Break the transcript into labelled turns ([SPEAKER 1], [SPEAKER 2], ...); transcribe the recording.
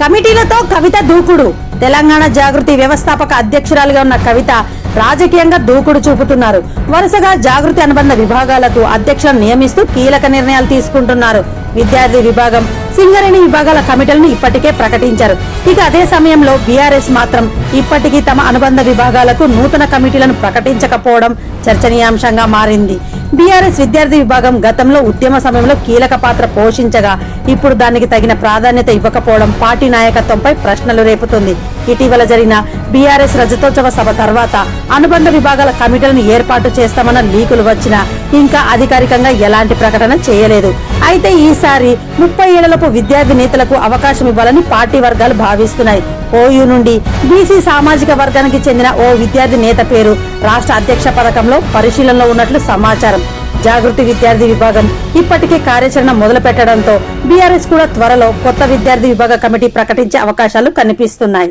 [SPEAKER 1] కమిటీలతో కవిత దూకుడు. తెలంగాణ జాగృతి వ్యవస్థాపక అధ్యక్షురాలుగా ఉన్న కవిత రాజకీయంగా దూకుడు చూపుతున్నారు. వరుసగా జాగృతి అనుబంధ విభాగాలకు అధ్యక్షులను నియమిస్తూ కీలక నిర్ణయాలు తీసుకుంటున్నారు. విద్యార్థి విభాగం సింగరేణి విభాగాల కమిటీలను ఇప్పటికే ప్రకటించారు. ఇక అదే సమయంలో బీఆర్ఎస్ మాత్రం ఇప్పటికీ తమ అనుబంధ విభాగాలకు నూతన కమిటీలను ప్రకటించకపోవడం చర్చనీయాంశంగా మారింది. బీఆర్ఎస్ విద్యార్థి విభాగం గతంలో ఉద్యమ సమయంలో కీలక పాత్ర పోషించగా ఇప్పుడు దానికి తగిన ప్రాధాన్యత ఇవ్వకపోవడం పార్టీ నాయకత్వంపై ప్రశ్నలు రేపుతుంది. ఇటీవల జరిగిన బీఆర్ఎస్ రజతోత్సవ సభ తర్వాత అనుబంధ విభాగాల కమిటీలను ఏర్పాటు చేస్తామన్న లీకులు వచ్చినా ఇంకా అధికారికంగా ఎలాంటి ప్రకటన చేయలేదు. అయితే ఈసారి ముప్పై ఏళ్ళలోపు విద్యార్థి నేతలకు అవకాశం ఇవ్వాలని పార్టీ వర్గాలు భావిస్తున్నాయి. ఓయూ నుండి బీసీ సామాజిక వర్గానికి చెందిన ఓ విద్యార్థి నేత పేరు రాష్ట్ర అధ్యక్ష పథకంలో పరిశీలనలో ఉన్నట్లు సమాచారం. జాగృతి విద్యార్థి విభాగం ఇప్పటికే కార్యాచరణ మొదలు పెట్టడంతో బీఆర్ఎస్ కూడా త్వరలో కొత్త విద్యార్థి విభాగ కమిటీ ప్రకటించే అవకాశాలు కనిపిస్తున్నాయి.